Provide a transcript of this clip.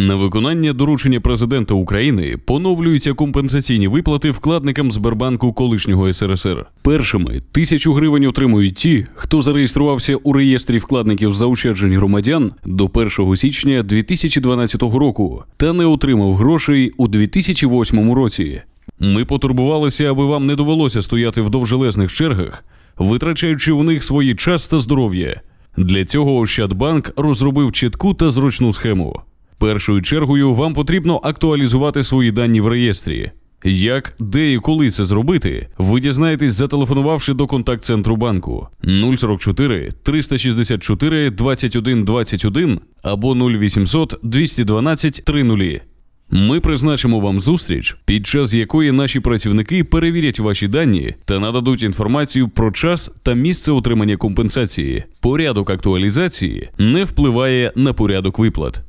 На виконання доручення президента України поновлюються компенсаційні виплати вкладникам Сбербанку колишнього СРСР. Першими тисячу гривень отримують ті, хто зареєструвався у реєстрі вкладників заощаджень громадян до 1 січня 2012 року та не отримав грошей у 2008 році. Ми потурбувалися, аби вам не довелося стояти в довжелезних чергах, витрачаючи у них свої час та здоров'я. Для цього Ощадбанк розробив чітку та зручну схему. Першою чергою вам потрібно актуалізувати свої дані в реєстрі. Як, де і коли це зробити, ви дізнаєтесь, зателефонувавши до контакт-центру банку 044 364 21 21 або 0800 212 30. Ми призначимо вам зустріч, під час якої наші працівники перевірять ваші дані та нададуть інформацію про час та місце отримання компенсації. Порядок актуалізації не впливає на порядок виплат.